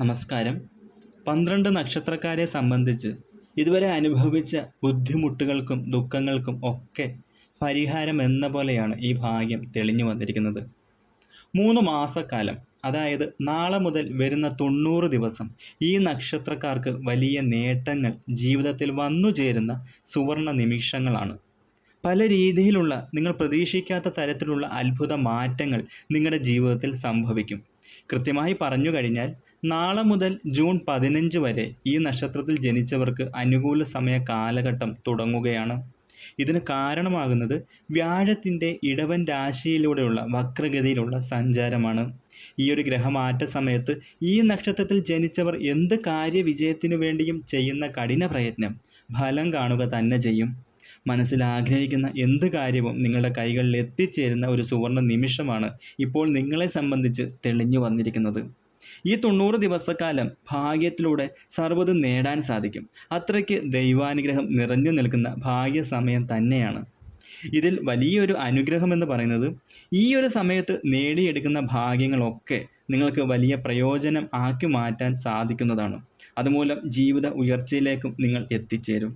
നമസ്കാരം. പന്ത്രണ്ട് നക്ഷത്രക്കാരെ സംബന്ധിച്ച് ഇതുവരെ അനുഭവിച്ച ബുദ്ധിമുട്ടുകൾക്കും ദുഃഖങ്ങൾക്കും ഒക്കെ പരിഹാരം എന്ന പോലെയാണ് ഈ ഭാഗ്യം തെളിഞ്ഞു വന്നിരിക്കുന്നത്. മൂന്ന് മാസക്കാലം അതായത് നാളെ മുതൽ വരുന്ന തൊണ്ണൂറ് ദിവസം ഈ നക്ഷത്രക്കാർക്ക് വലിയ നേട്ടങ്ങൾ ജീവിതത്തിൽ വന്നു ചേരുന്ന സുവർണ നിമിഷങ്ങളാണ്. പല രീതിയിലുള്ള നിങ്ങൾ പ്രതീക്ഷിക്കാത്ത തരത്തിലുള്ള അത്ഭുത മാറ്റങ്ങൾ നിങ്ങളുടെ ജീവിതത്തിൽ സംഭവിക്കും. കൃത്യമായി പറഞ്ഞു കഴിഞ്ഞാൽ നാളെ മുതൽ ജൂൺ പതിനഞ്ച് വരെ ഈ നക്ഷത്രത്തിൽ ജനിച്ചവർക്ക് അനുകൂല സമയ കാലഘട്ടം തുടങ്ങുകയാണ്. ഇതിന് കാരണമാകുന്നത് വ്യാഴത്തിന്റെ ഇടവൻ രാശിയിലൂടെയുള്ള വക്രഗതിയിലുള്ള സഞ്ചാരമാണ്. ഈ ഒരു ഗ്രഹമാറ്റ സമയത്ത് ഈ നക്ഷത്രത്തിൽ ജനിച്ചവർ എന്ത് കാര്യവിജയത്തിനു വേണ്ടിയും ചെയ്യുന്ന കഠിന പ്രയത്നം ഫലം കാണുക തന്നെ ചെയ്യും. മനസ്സിൽ ആഗ്രഹിക്കുന്ന എന്ത് കാര്യവും നിങ്ങളുടെ കൈകളിൽ എത്തിച്ചേരുന്ന ഒരു സുവർണ നിമിഷമാണ് ഇപ്പോൾ നിങ്ങളെ സംബന്ധിച്ച് തെളിഞ്ഞു വന്നിരിക്കുന്നത്. ഈ തൊണ്ണൂറ് ദിവസക്കാലം ഭാഗ്യത്തിലൂടെ സർവതും നേടാൻ സാധിക്കും. അത്രയ്ക്ക് ദൈവാനുഗ്രഹം നിറഞ്ഞു നിൽക്കുന്ന ഭാഗ്യസമയം തന്നെയാണ്. ഇതിൽ വലിയൊരു അനുഗ്രഹം എന്ന് പറയുന്നത് ഈ ഒരു സമയത്ത് നേടിയെടുക്കുന്ന ഭാഗ്യങ്ങളൊക്കെ നിങ്ങൾക്ക് വലിയ പ്രയോജനം ആക്കി മാറ്റാൻ സാധിക്കുന്നതാണ്. അതുമൂലം ജീവിത ഉയർച്ചയിലേക്കും നിങ്ങൾ എത്തിച്ചേരും.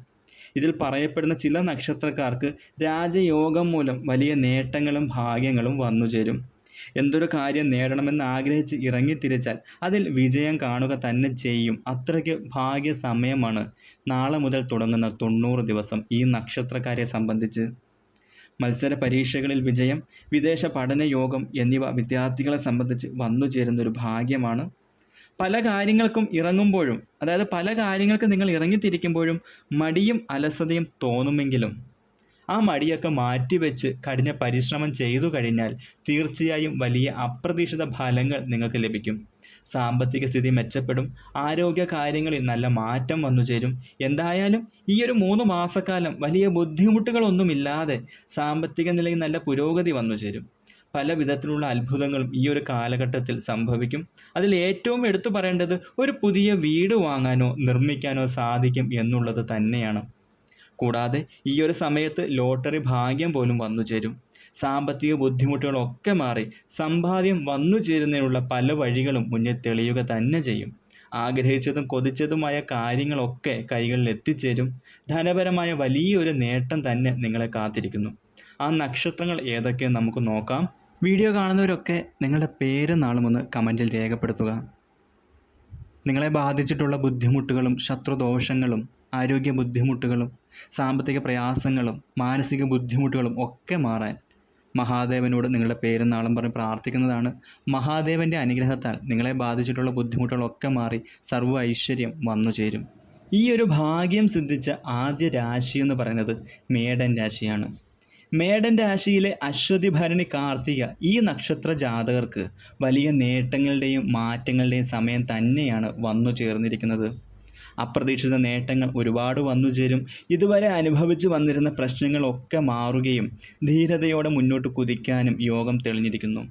ഇതിൽ പറയപ്പെടുന്ന ചില നക്ഷത്രക്കാർക്ക് രാജയോഗം മൂലം വലിയ നേട്ടങ്ങളും ഭാഗ്യങ്ങളും വന്നുചേരും. എന്തൊരു കാര്യം നേടണമെന്ന് ആഗ്രഹിച്ച് ഇറങ്ങിത്തിരിച്ചാൽ അതിൽ വിജയം കാണുക തന്നെ ചെയ്യും. അത്രയ്ക്ക് ഭാഗ്യ സമയമാണ് നാളെ മുതൽ തുടങ്ങുന്ന തൊണ്ണൂറ് ദിവസം ഈ നക്ഷത്രക്കാരെ സംബന്ധിച്ച്. മത്സര പരീക്ഷകളിൽ വിജയം വിദേശ പഠന യോഗം എന്നിവ വിദ്യാർത്ഥികളെ സംബന്ധിച്ച് വന്നു ചേരുന്ന ഒരു ഭാഗ്യമാണ്. പല കാര്യങ്ങൾക്കും ഇറങ്ങുമ്പോഴും അതായത് പല കാര്യങ്ങൾക്കും നിങ്ങൾ ഇറങ്ങിത്തിരിക്കുമ്പോഴും മടിയും അലസതയും തോന്നുമെങ്കിലും ആ മടിയൊക്കെ മാറ്റിവെച്ച് കഠിന പരിശ്രമം ചെയ്തു കഴിഞ്ഞാൽ തീർച്ചയായും വലിയ അപ്രതീക്ഷിത ഫലങ്ങൾ നിങ്ങൾക്ക് ലഭിക്കും. സാമ്പത്തിക സ്ഥിതി മെച്ചപ്പെടും ആരോഗ്യ കാര്യങ്ങളിൽ നല്ല മാറ്റം വന്നു ചേരും. എന്തായാലും ഈ ഒരു മൂന്ന് മാസക്കാലം വലിയ ബുദ്ധിമുട്ടുകളൊന്നുമില്ലാതെ സാമ്പത്തിക നിലയിൽ നല്ല പുരോഗതി വന്നു ചേരും. പല വിധത്തിലുള്ള അത്ഭുതങ്ങളും ഈ ഒരു കാലഘട്ടത്തിൽ സംഭവിക്കും. അതിൽ ഏറ്റവും എടുത്തു പറയേണ്ടത് ഒരു പുതിയ വീട് വാങ്ങാനോ നിർമ്മിക്കാനോ സാധിക്കും എന്നുള്ളത് തന്നെയാണ്. കൂടാതെ ഈ ഒരു സമയത്ത് ലോട്ടറി ഭാഗ്യം പോലും വന്നു ചേരും. സാമ്പത്തിക ബുദ്ധിമുട്ടുകളൊക്കെ മാറി സമ്പാദ്യം വന്നു ചേരുന്നതിനുള്ള പല വഴികളും മുന്നിൽ തെളിയുക തന്നെ ചെയ്യും. ആഗ്രഹിച്ചതും കൊതിച്ചതുമായ കാര്യങ്ങളൊക്കെ കൈകളിൽ എത്തിച്ചേരും. ധനപരമായ വലിയൊരു നേട്ടം തന്നെ നിങ്ങളെ കാത്തിരിക്കുന്നു. ആ നക്ഷത്രങ്ങൾ ഏതൊക്കെയെന്ന് നമുക്ക് നോക്കാം. വീഡിയോ കാണുന്നവരൊക്കെ നിങ്ങളുടെ പേര് നാളും ഒന്ന് കമന്റിൽ രേഖപ്പെടുത്തുക. നിങ്ങളെ ബാധിച്ചിട്ടുള്ള ബുദ്ധിമുട്ടുകളും ശത്രുദോഷങ്ങളും ആരോഗ്യ ബുദ്ധിമുട്ടുകളും സാമ്പത്തിക പ്രയാസങ്ങളും മാനസിക ബുദ്ധിമുട്ടുകളും ഒക്കെ മാറാൻ മഹാദേവനോട് നിങ്ങളുടെ പേരും നാളും പറഞ്ഞ് പ്രാർത്ഥിക്കുന്നതാണ്. മഹാദേവന്റെ അനുഗ്രഹത്താൽ നിങ്ങളെ ബാധിച്ചിട്ടുള്ള ബുദ്ധിമുട്ടുകളൊക്കെ മാറി സർവ ഐശ്വര്യം വന്നു ചേരും. ഈ ഒരു ഭാഗ്യം സിദ്ധിച്ച ആദ്യ രാശി എന്ന് പറയുന്നത് മേടൻ രാശിയാണ്. മേടൻ രാശിയിലെ അശ്വതി ഭരണി കാർത്തിക ഈ നക്ഷത്ര ജാതകർക്ക് വലിയ നേട്ടങ്ങളുടെയും മാറ്റങ്ങളുടെയും സമയം തന്നെയാണ് വന്നു ചേർന്നിരിക്കുന്നത്. അപ്രതീക്ഷിത നേട്ടങ്ങൾ ഒരുപാട് വന്നു ചേരും. ഇതുവരെ അനുഭവിച്ചു വന്നിരുന്ന പ്രശ്നങ്ങളൊക്കെ മാറുകയും ധീരതയോടെ മുന്നോട്ട് കുതിക്കാനും യോഗം തെളിഞ്ഞിരിക്കുന്നു.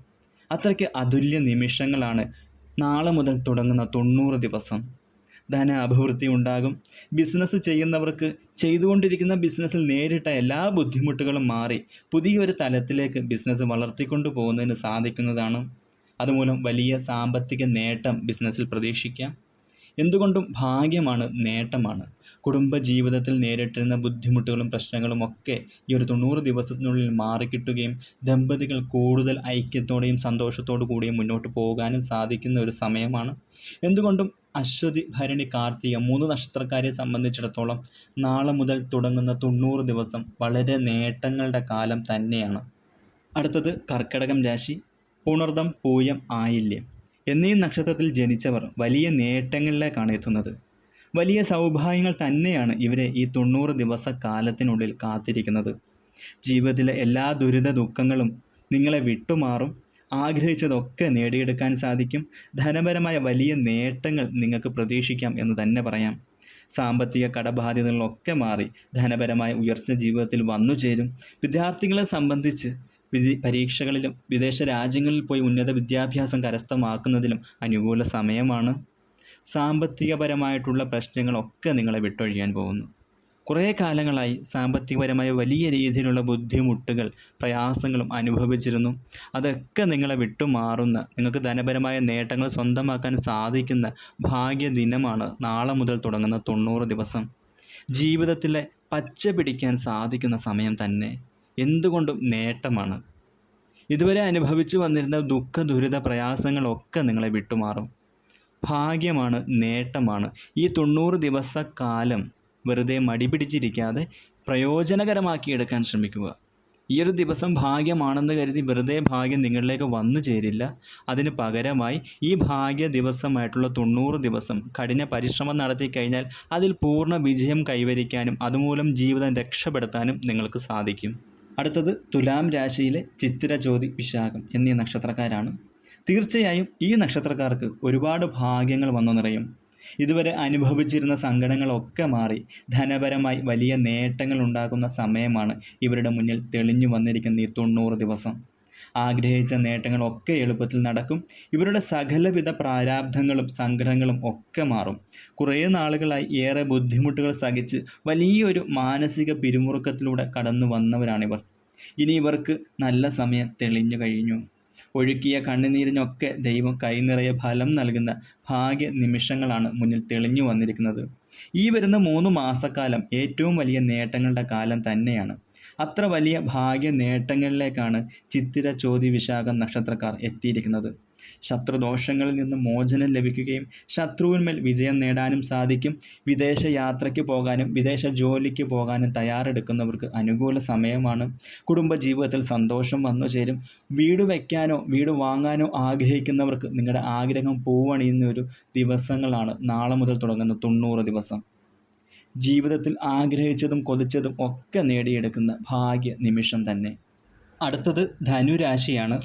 അത്രയ്ക്ക് അതുല്യ നിമിഷങ്ങളാണ് നാളെ മുതൽ തുടങ്ങുന്ന തൊണ്ണൂറ് ദിവസം. ധന അഭിവൃദ്ധി ഉണ്ടാകും. ബിസിനസ് ചെയ്യുന്നവർക്ക് ചെയ്തുകൊണ്ടിരിക്കുന്ന ബിസിനസ്സിൽ നേരിട്ട എല്ലാ ബുദ്ധിമുട്ടുകളും മാറി പുതിയൊരു തലത്തിലേക്ക് ബിസിനസ് വളർത്തിക്കൊണ്ടു പോകുന്നതിന് സാധിക്കുന്നതാണ്. അതുമൂലം വലിയ സാമ്പത്തിക നേട്ടം ബിസിനസ്സിൽ പ്രതീക്ഷിക്കാം. എന്തുകൊണ്ടും ഭാഗ്യമാണ് നേട്ടമാണ്. കുടുംബ ജീവിതത്തിൽ നേരിട്ടിരുന്ന ബുദ്ധിമുട്ടുകളും പ്രശ്നങ്ങളും ഒക്കെ ഈ ഒരു തൊണ്ണൂറ് ദിവസത്തിനുള്ളിൽ മാറിക്കിട്ടുകയും ദമ്പതികൾ കൂടുതൽ ഐക്യത്തോടെയും സന്തോഷത്തോടു കൂടിയും മുന്നോട്ട് പോകാനും സാധിക്കുന്ന ഒരു സമയമാണ്. എന്തുകൊണ്ടും അശ്വതി ഭരണി കാർത്തിക മൂന്ന് നക്ഷത്രക്കാരെ സംബന്ധിച്ചിടത്തോളം നാളെ മുതൽ തുടങ്ങുന്ന തൊണ്ണൂറ് ദിവസം വളരെ നേട്ടങ്ങളുടെ കാലം തന്നെയാണ്. അടുത്തത് കർക്കടകം രാശി. പുണർദം പൂയം ആയില്യം. എന്നീ നക്ഷത്രത്തിൽ ജനിച്ചവർ വലിയ നേട്ടങ്ങളിലേക്കാണ് എത്തുന്നത്. വലിയ സൗഭാഗ്യങ്ങൾ തന്നെയാണ് ഇവരെ ഈ തൊണ്ണൂറ് ദിവസ കാലത്തിനുള്ളിൽ കാത്തിരിക്കുന്നത്. ജീവിതത്തിലെ എല്ലാ ദുരിത ദുഃഖങ്ങളും നിങ്ങളെ വിട്ടുമാറും. ആഗ്രഹിച്ചതൊക്കെ നേടിയെടുക്കാൻ സാധിക്കും. ധനപരമായ വലിയ നേട്ടങ്ങൾ നിങ്ങൾക്ക് പ്രതീക്ഷിക്കാം എന്ന് തന്നെ പറയാം. സാമ്പത്തിക കടബാധ്യതകളൊക്കെ മാറി ധനപരമായ ഉയർച്ച ജീവിതത്തിൽ വന്നു ചേരും വിദ്യാർത്ഥികളെ സംബന്ധിച്ച് പരീക്ഷകളിലും വിദേശ രാജ്യങ്ങളിൽ പോയി ഉന്നത വിദ്യാഭ്യാസം കരസ്ഥമാക്കുന്നതിലും അനുകൂല സമയമാണ്. സാമ്പത്തികപരമായിട്ടുള്ള പ്രശ്നങ്ങളൊക്കെ നിങ്ങളെ വിട്ടൊഴിയാൻ പോകുന്നു. കുറേ കാലങ്ങളായി സാമ്പത്തികപരമായ വലിയ രീതിയിലുള്ള ബുദ്ധിമുട്ടുകൾ പ്രയാസങ്ങളും അനുഭവിച്ചിരുന്നു. അതൊക്കെ നിങ്ങളെ വിട്ടുമാറുന്ന നിങ്ങൾക്ക് ധനപരമായ നേട്ടങ്ങൾ സ്വന്തമാക്കാൻ സാധിക്കുന്ന ഭാഗ്യദിനമാണ് നാളെ മുതൽ തുടങ്ങുന്ന തൊണ്ണൂറ് ദിവസം. ജീവിതത്തിലെ പച്ച പിടിക്കാൻ സാധിക്കുന്ന സമയം തന്നെ. എന്തുകൊണ്ടും നേട്ടമാണ്. ഇതുവരെ അനുഭവിച്ചു വന്നിരുന്ന ദുഃഖ ദുരിത പ്രയാസങ്ങളൊക്കെ നിങ്ങളെ വിട്ടുമാറും. ഭാഗ്യമാണ് നേട്ടമാണ്. ഈ തൊണ്ണൂറ് ദിവസ കാലം വെറുതെ മടിപിടിച്ചിരിക്കാതെ പ്രയോജനകരമാക്കി പ്രയോജനകരമാക്കിയെടുക്കാൻ ശ്രമിക്കുക. ഈ ഒരു ദിവസം ഭാഗ്യമാണെന്ന് കരുതി വെറുതെ ഭാഗ്യം നിങ്ങളിലേക്ക് വന്നു ചേരില്ല. അതിന് പകരമായി ഈ ഭാഗ്യ ദിവസമായിട്ടുള്ള തൊണ്ണൂറ് ദിവസം കഠിന പരിശ്രമം നടത്തി കഴിഞ്ഞാൽ അതിൽ പൂർണ വിജയം കൈവരിക്കാനും അതുമൂലം ജീവിതം രക്ഷപ്പെടുത്താനും നിങ്ങൾക്ക് സാധിക്കും. അടുത്തത് തുലാം രാശിയിലെ ചിത്തിര ജ്യോതി വിശാഖം എന്നീ നക്ഷത്രക്കാരാണ്. തീർച്ചയായും ഈ നക്ഷത്രക്കാർക്ക് ഒരുപാട് ഭാഗ്യങ്ങൾ വന്നു നിറയും. ഇതുവരെ അനുഭവിച്ചിരുന്ന സങ്കടങ്ങളൊക്കെ മാറി ധനപരമായി വലിയ നേട്ടങ്ങൾ ഉണ്ടാക്കുന്ന സമയമാണ് ഇവരുടെ മുന്നിൽ തെളിഞ്ഞു വന്നിരിക്കുന്ന ഈ തൊണ്ണൂറ് ദിവസം. ആഗ്രഹിച്ച നേട്ടങ്ങളൊക്കെ എളുപ്പത്തിൽ നടക്കും. ഇവരുടെ സകലവിധ പ്രാരാബ്ധങ്ങളും സങ്കടങ്ങളും ഒക്കെ മാറും. കുറേ നാളുകളായി ഏറെ ബുദ്ധിമുട്ടുകൾ സഹിച്ച് വലിയൊരു മാനസിക പിരിമുറുക്കത്തിലൂടെ കടന്നു വന്നവരാണിവർ. ഇനി ഇവർക്ക് നല്ല സമയം തെളിഞ്ഞു കഴിഞ്ഞു. ഒഴുക്കിയ കണ്ണുനീരിനൊക്കെ ദൈവം കൈനിറയെ ഫലം നൽകുന്ന ഭാഗ്യ നിമിഷങ്ങളാണ് മുന്നിൽ തെളിഞ്ഞു വന്നിരിക്കുന്നത്. ഈ വരുന്ന മൂന്ന് മാസക്കാലം ഏറ്റവും വലിയ നേട്ടങ്ങളുടെ കാലം തന്നെയാണ്. അത്ര വലിയ ഭാഗ്യ നേട്ടങ്ങളിലേക്കാണ് ചിത്തിര ചോതി വിശാഖം നക്ഷത്രക്കാർ എത്തിയിരിക്കുന്നത്. ശത്രുദോഷങ്ങളിൽ നിന്ന് മോചനം ലഭിക്കുകയും ശത്രുവിന്മേൽ വിജയം നേടാനും സാധിക്കും. വിദേശ യാത്രയ്ക്ക് പോകാനും വിദേശ ജോലിക്ക് പോകാനും തയ്യാറെടുക്കുന്നവർക്ക് അനുകൂല സമയമാണ്. കുടുംബജീവിതത്തിൽ സന്തോഷം വന്നു ചേരും. വീട് വയ്ക്കാനോ വീട് വാങ്ങാനോ ആഗ്രഹിക്കുന്നവർക്ക് നിങ്ങളുടെ ആഗ്രഹം പൂവണിയുന്ന ഒരു ദിവസങ്ങളാണ്. നാളെ മുതൽ തുടങ്ങുന്ന തൊണ്ണൂറ് ദിവസം. ജീവിതത്തിൽ ആഗ്രഹിച്ചതും കൊതിച്ചതും ഒക്കെ നേടിയെടുക്കുന്ന ഭാഗ്യ നിമിഷം തന്നെ. അടുത്തത് ധനുരാശിയാണ്.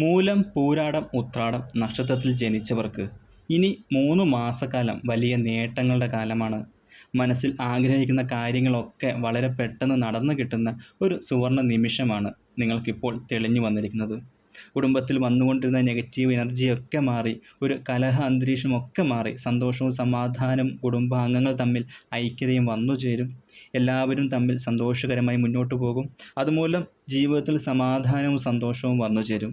മൂലം പൂരാടം ഉത്രാടം നക്ഷത്രത്തിൽ ജനിച്ചവർക്ക് ഇനി മൂന്ന് മാസക്കാലം വലിയ നേട്ടങ്ങളുടെ കാലമാണ്. മനസ്സിൽ ആഗ്രഹിക്കുന്ന കാര്യങ്ങളൊക്കെ വളരെ പെട്ടെന്ന് നടന്നു കിട്ടുന്ന ഒരു സുവർണ നിമിഷമാണ് നിങ്ങൾക്കിപ്പോൾ തെളിഞ്ഞു വന്നിരിക്കുന്നത്. കുടുംബത്തിൽ വന്നുകൊണ്ടിരുന്ന നെഗറ്റീവ് എനർജിയൊക്കെ മാറി ഒരു കലഹ അന്തരീക്ഷമൊക്കെ മാറി സന്തോഷവും സമാധാനവും കുടുംബാംഗങ്ങൾ തമ്മിൽ ഐക്യതയും വന്നു ചേരും എല്ലാവരും തമ്മിൽ സന്തോഷകരമായി മുന്നോട്ട് പോകും. അതുമൂലം ജീവിതത്തിൽ സമാധാനവും സന്തോഷവും വന്നു ചേരും.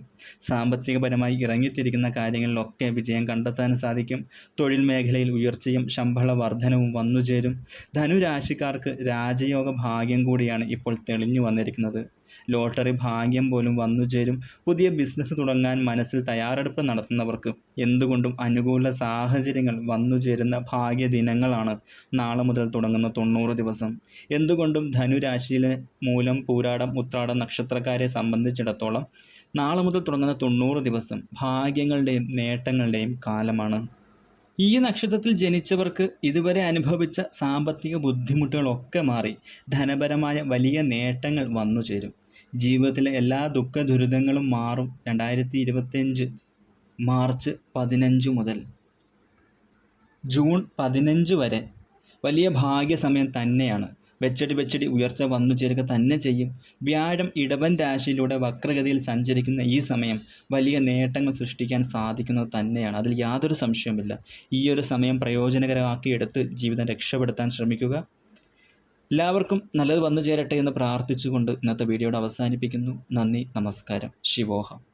സാമ്പത്തികപരമായി ഇറങ്ങിത്തിരിക്കുന്ന കാര്യങ്ങളിലൊക്കെ വിജയം കണ്ടെത്താൻ സാധിക്കും. തൊഴിൽ മേഖലയിൽ ഉയർച്ചയും ശമ്പള വർധനവും വന്നു ചേരും. ധനുരാശിക്കാർക്ക് രാജയോഗ ഭാഗ്യം കൂടിയാണ് ഇപ്പോൾ തെളിഞ്ഞു വന്നിരിക്കുന്നത്. ലോട്ടറി ഭാഗ്യം പോലും വന്നു ചേരും. പുതിയ ബിസിനസ് തുടങ്ങാൻ മനസ്സിൽ തയ്യാറെടുപ്പ് നടത്തുന്നവർക്ക് എന്തുകൊണ്ടും അനുകൂല സാഹചര്യങ്ങൾ വന്നു ചേരുന്ന ഭാഗ്യ ദിനങ്ങളാണ് നാളെ മുതൽ തുടങ്ങുന്ന തൊണ്ണൂറ് ദിവസം എന്തുകൊണ്ടും ധനുരാശിയിലെ മൂലം പൂരാടം ഉത്രാടം നക്ഷത്രക്കാരെ സംബന്ധിച്ചിടത്തോളം നാളെ മുതൽ തുടങ്ങുന്ന തൊണ്ണൂറ് ദിവസം ഭാഗ്യങ്ങളുടെയും നേട്ടങ്ങളുടെയും കാലമാണ്. ഈ നക്ഷത്രത്തിൽ ജനിച്ചവർക്ക് ഇതുവരെ അനുഭവിച്ച സാമ്പത്തിക ബുദ്ധിമുട്ടുകളൊക്കെ മാറി ധനപരമായ വലിയ നേട്ടങ്ങൾ വന്നു ചേരും. ജീവിതത്തിലെ എല്ലാ ദുഃഖ ദുരിതങ്ങളും മാറും രണ്ടായിരത്തി ഇരുപത്തിയഞ്ച് മാർച്ച് പതിനഞ്ച് മുതൽ. ജൂൺ പതിനഞ്ച് വരെ വലിയ ഭാഗ്യസമയം തന്നെയാണ്. വെച്ചടി വെച്ചടി ഉയർച്ച വന്നു ചേരുക തന്നെ ചെയ്യും. വ്യാഴം ഇടവൻ രാശിയിലൂടെ വക്രഗതിയിൽ സഞ്ചരിക്കുന്ന ഈ സമയം വലിയ നേട്ടങ്ങൾ സൃഷ്ടിക്കാൻ സാധിക്കുന്നത് തന്നെയാണ്. അതിൽ യാതൊരു സംശയവുമില്ല. ഈ ഒരു സമയം പ്രയോജനകരമാക്കിയെടുത്ത് ജീവിതം രക്ഷപ്പെടുത്താൻ ശ്രമിക്കുക. എല്ലാവർക്കും നല്ലത് വന്നു ചേരട്ടെ എന്ന് പ്രാർത്ഥിച്ചുകൊണ്ട് ഇന്നത്തെ വീഡിയോയുടെ അവസാനിപ്പിക്കുന്നു. നന്ദി നമസ്കാരം. ശിവോഹം.